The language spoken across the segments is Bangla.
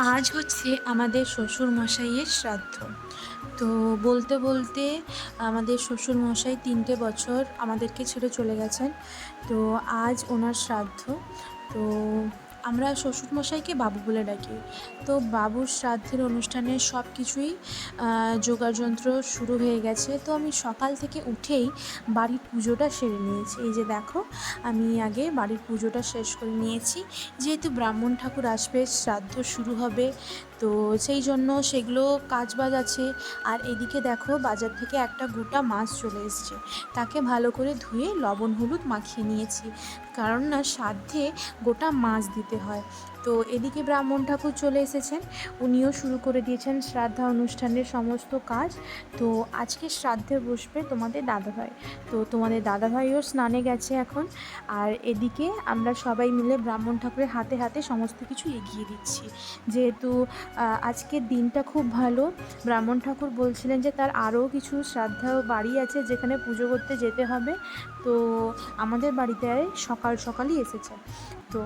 আজ হচ্ছে আমাদের শ্বশুর মশাইয়ের শ্রাদ্ধ। তো বলতে বলতে আমাদের শ্বশুর মশাই তিনটে বছর আমাদেরকে ছেড়ে চলে গেছেন। তো আজ ওনার শ্রাদ্ধ। তো আমরা শ্বশুরমশাইকে বাবু বলে ডাকি। তো বাবুর শ্রাদ্ধের অনুষ্ঠানে সব কিছুই যোগাযন্ত্র শুরু হয়ে গেছে। তো আমি সকাল থেকে উঠেই বাড়ির পুজোটা সেরে নিয়েছি। এই যে দেখো, আমি আগে বাড়ির পুজোটা শেষ করে নিয়েছি। যেহেতু ব্রাহ্মণ ঠাকুর আসবে, শ্রাদ্ধ শুরু হবে, তো সেই জন্য সেগুলো কাজবাজ আছে। আর এদিকে দেখো, বাজার থেকে একটা গোটা মাছ চলে এসছে। তাকে ভালো করে ধুয়ে লবণ হলুদ মাখিয়ে নিয়েছি। কারণ না সাধ্যে গোটা মাছ দিতে হয়। তো এদিকে ব্রাহ্মণ ঠাকুর চলে এসেছেন। উনিও শুরু করে দিয়েছেন শ্রাদ্ধা অনুষ্ঠানের সমস্ত কাজ। তো আজকে শ্রাদ্ধে বসবে তোমাদের দাদাভাই। তো তোমাদের দাদাভাইও স্নানে গেছে এখন। আর এদিকে আমরা সবাই মিলে ব্রাহ্মণ ঠাকুরের হাতে হাতে সমস্ত কিছু এগিয়ে দিচ্ছি। যেহেতু আজকের দিনটা খুব ভালো। ব্রাহ্মণ ঠাকুর বলছিলেন যে তার আরও কিছু শ্রাদ্ধা বাড়ি আছে যেখানে পুজো করতে যেতে হবে। তো আমাদের বাড়িতে সকাল সকালই এসেছে। তো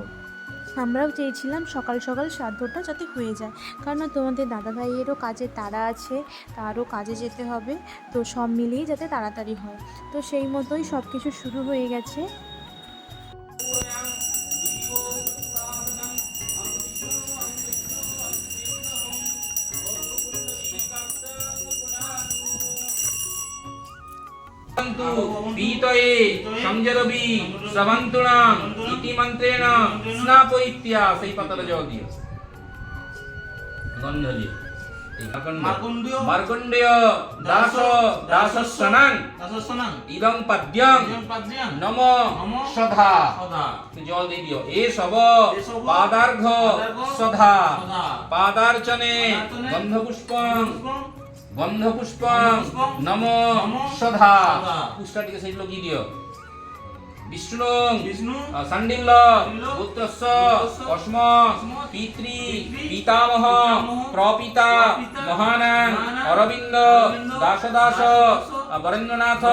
আমরাও চেয়েছিলাম সকাল সকাল শ্রাদ্ধটা যাতে হয়ে যায়। কারণ তোমাদের দাদা ভাইয়েরও কাজে তারা আছে, তারও কাজে যেতে হবে, তো সব মিলিয়ে যাতে তাড়াতাড়ি হয়। তো সেই মতোই সব কিছু শুরু হয়ে গেছে। সঞ্জরবি ইতি মন্ত্রেণ স্নাপয়িত্যা সেই পাতাটা জল দিও গন্ধ দিও মার্গণ্ডেয় দাস দাসস্বনাং দাসস্বনাং ইদং পাদ্যং নম সধা জল দিয়ে দিও এ সব পাদার্ঘ সধা পাদার্চনে গন্ধপুষ্পং গন্ধপুষ্পং নম সধা পুষ্পাটিকে সেগুলো কি দিও বিষ্ণুং বিষ্ণু সন্ডিল্ল পুত্রস্য অস্ম পিতৃ। পিতৃ। পিতামহ। প্রপিতা। প্রপিতা। মহানাং মহানাং অরবিন্দ। দাসদাস। বরেন্দ্রনাথ।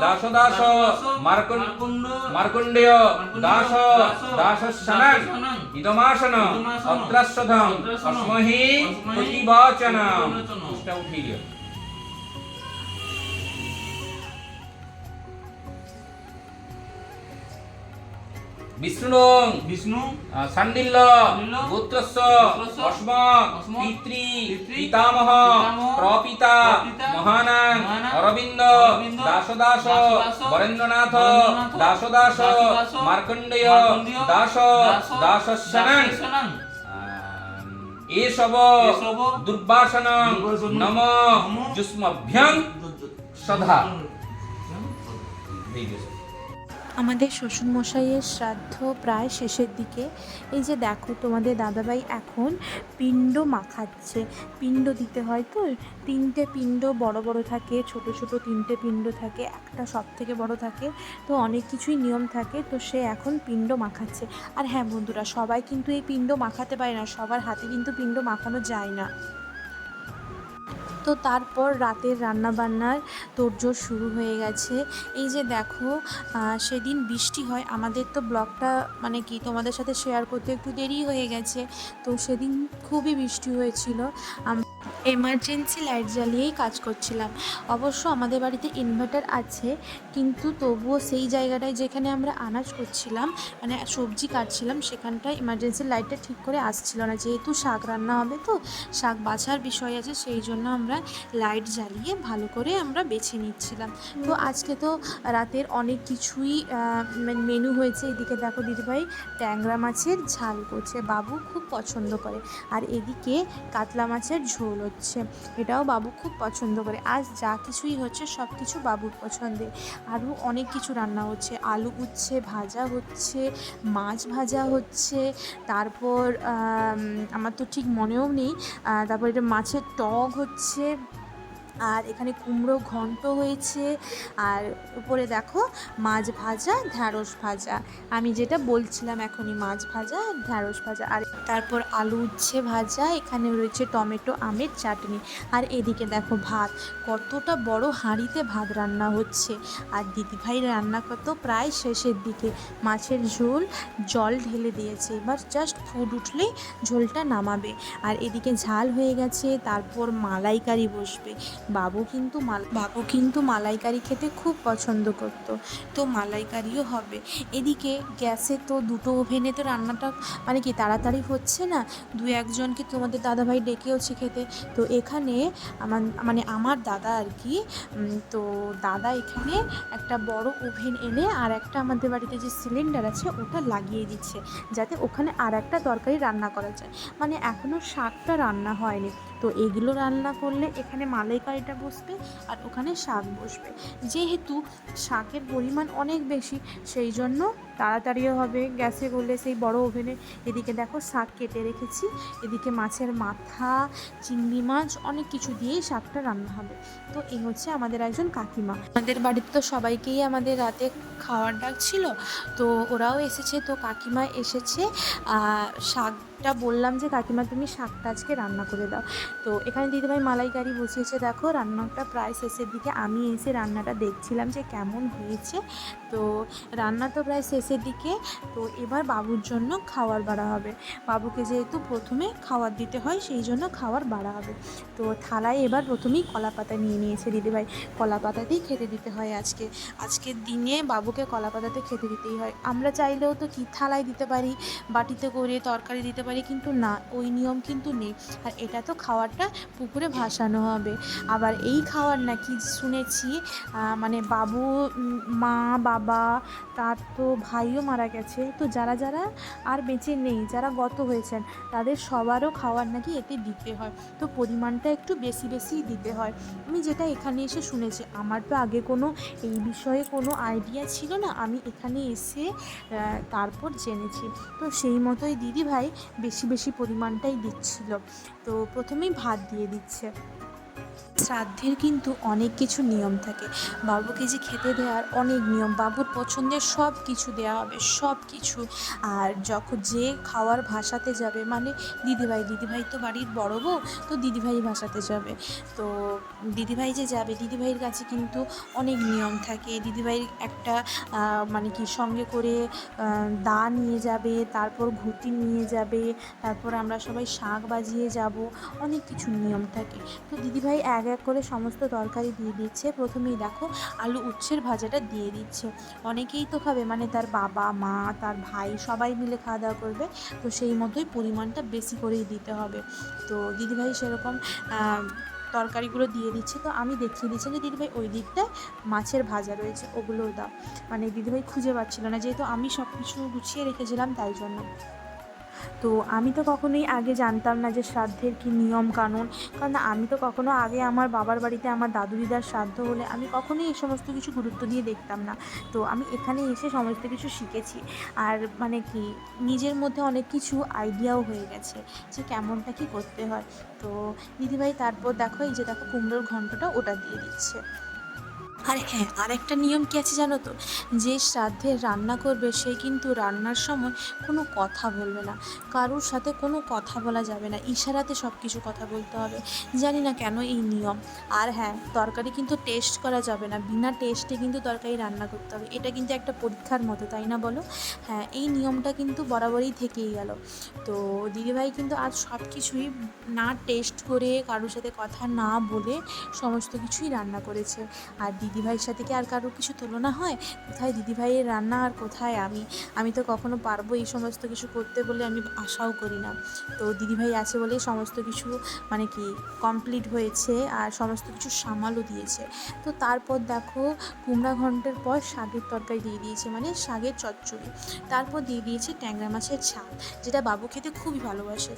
দাসদাস। মার্কণ্ডেয়। দাস। দাস। দাসস্বনাং দাসস্বনাং ইদমাসন। অত্রস্বধম অস্মহি। প্রতিবাচনম। প্রতিবাচনম। পুষ্টা বিষ্ণুং। বিষ্ণু সান্ডিল্য, গোত্রস্য গোত্রস্য, অস্ম অস্ম, পিতৃ। পিতৃ, পিতামহ। প্রপিতা। মহানাং। অরবিন্দ। দাসদাস। বরেন্দ্রনাথ। দাসদাস। মার্কণ্ডেয়। দাস। দাস, দাসস্বনাং। দাসস্বনাং, এসব। দুর্বাসনং। নম। যুষ্মভ্যং। দিয়েছে। আমাদের শ্বশুরমশাইয়ের শ্রাদ্ধ প্রায় শেষের দিকে। এই যে দেখো, তোমাদের দাদাভাই এখন পিণ্ড মাখাচ্ছে। পিণ্ড দিতে হয় তো, তিনটে পিণ্ড বড় বড় থাকে, ছোট ছোট তিনটে পিণ্ড থাকে, একটা সব থেকে বড় থাকে, তো অনেক কিছুই নিয়ম থাকে, তো সে এখন পিণ্ড মাখাচ্ছে। আর হ্যাঁ বন্ধুরা, সবাই কিন্তু এই পিণ্ড মাখাতে পারে না, সবার হাতে কিন্তু পিণ্ড মাখানো যায় না। তো তারপর রাতের রান্নাবান্নার তোড়জোড় শুরু হয়ে গেছে। এই যে দেখো সেদিন বৃষ্টি হয়। আমাদের তো ব্লগটা মানে কি তোমাদের সাথে শেয়ার করতে একটু দেরি হয়ে গেছে। তো সেদিন খুবই বৃষ্টি হয়েছিল। এমার্জেন্সি লাইট জ্বালিয়েই কাজ করছিলাম। অবশ্য আমাদের বাড়িতে ইনভার্টার আছে, কিন্তু তবুও সেই জায়গাটায় যেখানে আমরা আনাজ করছিলাম মানে সবজি কাটছিলাম, সেখানটায় ইমার্জেন্সি লাইটটা ঠিক করে আসছিল না। যেহেতু শাক রান্না হবে তো, শাক বাছার বিষয় আছে, সেই জন্য আমরা লাইট জ্বালিয়ে ভালো করে আমরা বেছে নিচ্ছিলাম। তো আজকে তো রাতের অনেক কিছুই মেনু হয়েছে। এদিকে দেখো দিদিভাই ট্যাংরা মাছের ঝাল করছে। বাবু খুব পছন্দ করে। আর এদিকে কাতলা মাছের ঝোল। হচ্ছে। এটাও বাবু খুব পছন্দ করে। আজ যা কিছুই হচ্ছে সব কিছু বাবুর পছন্দের। আরও অনেক কিছু রান্না হচ্ছে। আলু উচ্ছে, ভাজা হচ্ছে, মাছ ভাজা হচ্ছে, তারপর আমার তো ঠিক মনেও নেই। তারপর এটা মাছের টক হচ্ছে। আর এখানে কুমড়ো ঘন্ট হয়েছে। আর উপরে দেখো মাছ ভাজা, ঢ্যাঁড়স ভাজা। আমি যেটা বলছিলাম এখনই মাছ ভাজা, ঢ্যাঁড়স ভাজা। আর তারপর আলু উচ্ছে ভাজা, এখানে রয়েছে টমেটো, আমের চাটনি। আর এদিকে দেখো ভাত, কতটা বড় হাঁড়িতে ভাত রান্না হচ্ছে। আর দিদিভাই রান্না কত প্রায় শেষের দিকে। মাছের ঝোল জল ঢেলে দিয়েছে। এবার জাস্ট ফুড উঠলেই ঝোলটা নামাবে। আর এদিকে ঝাল হয়ে গেছে, তারপর মালাইকারি বসবে। বাবু কিন্তু মাল, বাবু কিন্তু মালাইকারি খেতে খুব পছন্দ করতো। তো মালাইকারিও হবে। এদিকে গ্যাসে তো দুটো ওভেনে তো রান্নাটা মানে কি তাড়াতাড়ি হচ্ছে না? দু একজনকে তোমাদের দাদাভাই ডেকেওছে খেতে। তো এখানে আমার মানে আমার দাদা আর কি তো দাদা এখানে একটা বড় ওভেন এনে আর একটা আমাদের বাড়িতে যে সিলিন্ডার আছে ওটা লাগিয়ে দিচ্ছে, যাতে ওখানে আর একটা তরকারি রান্না করা যায়। মানে এখনও শাকটা রান্না হয়নি। তো এগুলো রান্না করলে এখানে মালাইকারিটা বসবে আর ওখানে শাক বসবে। যেহেতু শাকের পরিমাণ অনেক বেশি সেই জন্য তাড়াতাড়িও হবে গ্যাসে করলে সেই বড় ওভেনে। এদিকে দেখো শাক কেটে রেখেছি এদিকে মাছের মাথা চিংড়ি মাছ অনেক কিছু দিয়েই শাকটা রান্না হবে। তো এই হচ্ছে আমাদের একজন কাকিমা। আমাদের বাড়িতে তো সবাইকেই আমাদের রাতে খাওয়ার ডাক ছিল তো ওরাও এসেছে। তো কাকিমা এসেছে আহ, শাকটা বললাম যে কাকিমা তুমি শাকটা আজকে রান্না করে দাও। তো এখানে দিদিভাই মালাইকারি বসিয়েছে দেখো রান্নাটা প্রায় শেষের দিকে। আমি এসে রান্নাটা দেখছিলাম যে কেমন হয়েছে। তো রান্না তো প্রায় শেষের দিকে, তো এবার বাবুর জন্য খাওয়ার বাড়া হবে। বাবুকে যেহেতু প্রথমে খাবার দিতে হয়, সেই জন্য খাবার বাড়া হবে। তো থালায় এবার প্রথমেই কলা পাতা নিয়ে নিয়েছে দিদিভাই। কলা পাতাতেই খেতে দিতে হয় আজকে। আজকের দিনে বাবুকে কলা পাতাতে খেতে দিতেই হয়। আমরা চাইলেও তো কি থালায় দিতে পারি, বাটিতে করে তরকারি দিতে পারি, কিন্তু না, ওই নিয়ম কিন্তু নেই। আর এটা তো খাওয়ারটা পুকুরে ভাসানো হবে। আবার এই খাওয়ার নাকি শুনেছি মানে বাবু মা, বাবা তার তো ভাইও মারা গেছে। তো যারা যারা আর বেঁচে নেই, যারা গত হয়েছেন, তাদের সবারও খাওয়ার নাকি এতে দিতে হয়। তো পরিমাণটা একটু বেশি বেশি দিতে হয়। আমি যেটা এখানে এসে শুনেছি, আমার তো আগে কোনো এই বিষয়ে কোনো আইডিয়া ছিল না। আমি এখানে এসে তারপর জেনেছি। তো সেই মতোই দিদি ভাই বেশি বেশি পরিমাণটাই দিচ্ছিল। তো প্রথমেই ভাত দিয়ে দিচ্ছে। শ্রাদ্ধের কিন্তু অনেক কিছু নিয়ম থাকে। বাবুকে যে খেতে দেওয়ার অনেক নিয়ম, বাবুর পছন্দের সব কিছু দেওয়া হবে সব কিছু আর যখন যে খাওয়ার ভাসাতে যাবে মানে দিদিভাই দিদিভাই তো বাড়ির বড় বউ, তো দিদিভাই ভাসাতে যাবে। তো দিদিভাই যে যাবে, দিদিভাইয়ের কাছে কিন্তু অনেক নিয়ম থাকে। দিদিভাই একটা মানে কি, সঙ্গে করে দা নিয়ে যাবে, তারপর ঘুটি নিয়ে যাবে, তারপর আমরা সবাই শাক বাজিয়ে যাব, অনেক কিছু নিয়ম থাকে। তো দিদিভাই এক এক করে সমস্ত তরকারি দিয়ে দিচ্ছে। প্রথমেই দেখো আলু উচ্ছের ভাজাটা দিয়ে দিচ্ছে। অনেকেই তো খাবে মানে তার বাবা, মা, তার ভাই সবাই মিলে খাওয়া দাওয়া করবে। তো সেই মতোই পরিমাণটা বেশি করেই দিতে হবে। তো দিদিভাই সেরকম তরকারিগুলো দিয়ে দিচ্ছে। তো আমি দেখিয়ে দিচ্ছি যে দিদিভাই ওই দিকটায় মাছের ভাজা রয়েছে, ওগুলোও দাও। মানে দিদিভাই খুঁজে পাচ্ছিল না, যেহেতু আমি সব কিছু গুছিয়ে রেখেছিলাম তাই জন্য। তো আমি তো কখনোই আগে জানতাম না যে শ্রাদ্ধের কী নিয়ম কানুন। কারণ আমি তো কখনো আগে আমার বাবার বাড়িতে আমার দাদু দিদার শ্রাদ্ধ হলে আমি কখনোই এই সমস্ত কিছু গুরুত্ব দিয়ে দেখতাম না। তো আমি এখানে এসে সমস্ত কিছু শিখেছি। আর মানে কি, নিজের মধ্যে অনেক কিছু আইডিয়াও হয়ে গেছে যে কেমনটা কি করতে হয়। তো দিদিভাই তারপর দেখো এই যে দেখো কুমড়োর ঘন্টটা ওটা দিয়ে দিচ্ছে। আর হ্যাঁ আর একটা নিয়ম কি আছে জানো তো? যে শ্রাদ্ধে রান্না করবে সে কিন্তু রান্নার সময় কোনো কথা বলবে না। কারোর সাথে কোনো কথা বলা যাবে না। ইশারাতে সব কিছু কথা বলতে হবে। জানি না কেন এই নিয়ম। আর হ্যাঁ তরকারি কিন্তু টেস্ট করা যাবে না। বিনা টেস্টে কিন্তু তরকারি রান্না করতে হবে। এটা কিন্তু একটা পরীক্ষার মতো, তাই না বলো? হ্যাঁ এই নিয়মটা কিন্তু বরাবরই থেকেই গেল। তো দিদিভাই কিন্তু আজ সব কিছুই না টেস্ট করে, কারোর সাথে কথা না বলে সমস্ত কিছুই রান্না করেছে। আর দিদিভাইয়ের সাথে কি আর কারোর কিছু তুলনা হয়? কোথায় দিদিভাইয়ের রান্না আর কোথায় আমি? আমি তো কখনো পারব এই সমস্ত কিছু করতে বলে আমি আশাও করি না। তো দিদিভাই আছে বলেই সমস্ত কিছু মানে কি কমপ্লিট হয়েছে আর সমস্ত কিছু সামালও দিয়েছে। তো তারপর দেখো কুমড়া ঘন্টের পর শাকের তরকারি দিয়ে দিয়েছে মানে শাকের চচ্চড়ি। তারপর দিয়ে দিয়েছে ট্যাংরা মাছের ঝাল, যেটা বাবু খেতে খুবই ভালোবাসে।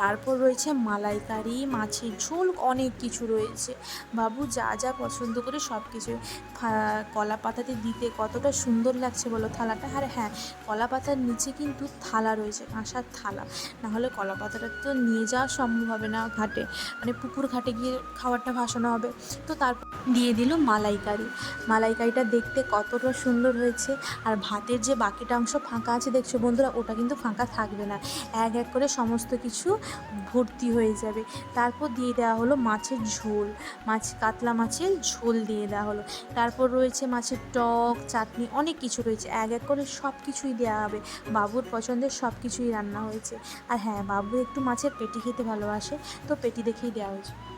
তারপর রয়েছে মালাইকারি, মাছের ঝোল, অনেক কিছু রয়েছে। বাবু যা যা পছন্দ করে সব কিছু কলা পাতাতে দিতে কতটা সুন্দর লাগছে বলো থালাটা? আর হ্যাঁ কলা পাতার নিচে কিন্তু থালা রয়েছে, কাঁসার থালা। না হলে কলা পাতাটা তো নিয়ে যাওয়া সম্ভব হবে না ঘাটে। মানে পুকুর ঘাটে গিয়ে খাবারটা ভাসানো হবে। তো তারপর দিয়ে দিল মালাইকারি। মালাইকারিটা দেখতে কতটা সুন্দর হয়েছে। আর ভাতের যে বাকিটা অংশ ফাঁকা আছে দেখছ বন্ধুরা, ওটা কিন্তু ফাঁকা থাকবে না। এক এক করে সমস্ত কিছু ভর্তি হয়ে যাবে। তারপর দিয়ে দেওয়া হলো মাছের ঝোল। মাছ, কাতলা মাছের ঝোল দিয়ে দেওয়া হলো। তারপর রয়েছে মাছের টক, চাটনি, অনেক কিছু রয়েছে। এক এক করে সব কিছুই দেওয়া হবে। বাবুর পছন্দের সব কিছুই রান্না হয়েছে। আর হ্যাঁ বাবু একটু মাছের পেটি খেতে ভালোবাসে, তো পেটি দেখেই দেওয়া হয়েছে।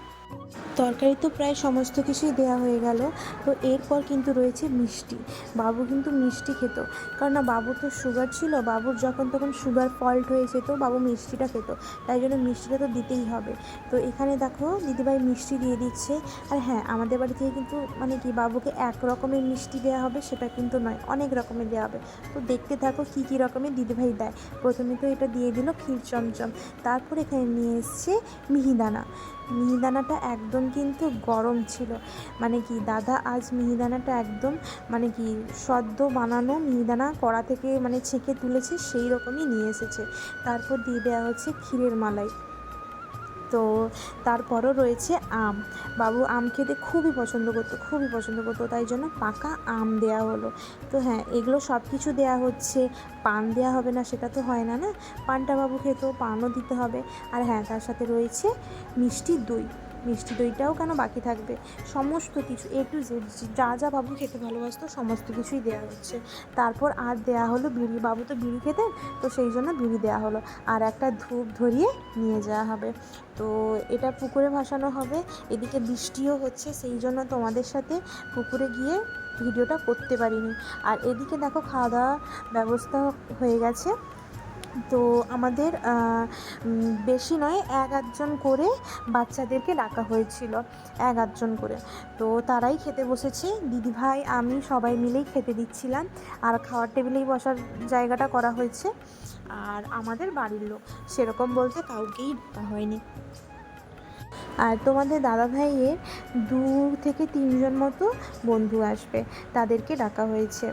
তরকারি তো প্রায় সমস্ত কিছুই দেওয়া হয়ে গেল। তো এরপর কিন্তু রয়েছে মিষ্টি। বাবু কিন্তু মিষ্টি খেত। কারণ না বাবু তো সুগার ছিল, বাবুর যখন তখন সুগার ফল্ট হয়েছে তো বাবু মিষ্টিটা খেত। তাই জন্য মিষ্টিটা তো দিতেই হবে। তো এখানে দেখো, দিদিভাই মিষ্টি দিয়ে দিচ্ছে। আর হ্যাঁ আমাদের বাড়ি থেকে কিন্তু মানে কি, বাবুকে এক রকমের মিষ্টি দেওয়া হবে, সেটা কিন্তু নয়, অনেক রকমের দেওয়া হবে। তো দেখতে থাকো কী কী রকমের দিদিভাই দেয়। প্রথমে তো এটা দিয়ে দিল ক্ষীর চমচম, তারপর এখানে নিয়ে এসছে মিহিদানা। মিহিদানাটা একদম কিন্তু গরম ছিল। মানে কি, দাদা আজ মিহিদানাটা একদম মানে কি, সদ্য বানানো মিহিদানা কড়া থেকে মানে ছেঁকে তুলেছে, সেই রকমই নিয়ে এসেছে। তারপর দিয়ে দেওয়া হচ্ছে ক্ষীরের মালাই। তো তারপরও রয়েছে আম। বাবু আম খেতে খুবই পছন্দ করতো, খুবই পছন্দ করতো, তাই জন্য পাকা আম দেয়া হলো। তো হ্যাঁ এগুলো সব কিছু দেওয়া হচ্ছে, পান দেওয়া হবে না, সেটা তো হয় না না? পানটা বাবু খেতো পানও দিতে হবে। আর হ্যাঁ তার সাথে রয়েছে মিষ্টি দই। মিষ্টি দইটাও কেন বাকি থাকবে? সমস্ত কিছু এ টু জেড যা যা বাবু খেতে ভালোবাসতো, সমস্ত কিছুই দেওয়া হচ্ছে। তারপর আর দেয়া হলো বিড়ি। বাবু তো বিড়ি খেতেন, তো সেই জন্য বিড়ি দেওয়া হলো। আর একটা ধূপ ধরিয়ে নিয়ে যাওয়া হবে। তো এটা পুকুরে ভাসানো হবে। এদিকে বৃষ্টিও হচ্ছে, সেই জন্য তোমাদের সাথে পুকুরে গিয়ে ভিডিওটা করতে পারিনি। আর এদিকে দেখো খাওয়া দাওয়া ব্যবস্থা হয়ে গেছে। তো আমাদের বেশি নয়, এক আধজন করে বাচ্চাদেরকে ডাকা হয়েছিল, এক আধজন করে। তো তারাই খেতে বসেছে। দিদিভাই, আমি সবাই মিলেই খেতে দিচ্ছিলাম। আর খাওয়ার টেবিলেই বসার জায়গাটা করা হয়েছে। আর আমাদের বাড়ির লোক সেরকম বলতে কাউকেই ডাকা হয়নি। আর তোমাদের দাদা ভাইয়ের দু থেকে তিনজন মতো বন্ধু আসবে, তাদেরকে ডাকা হয়েছে।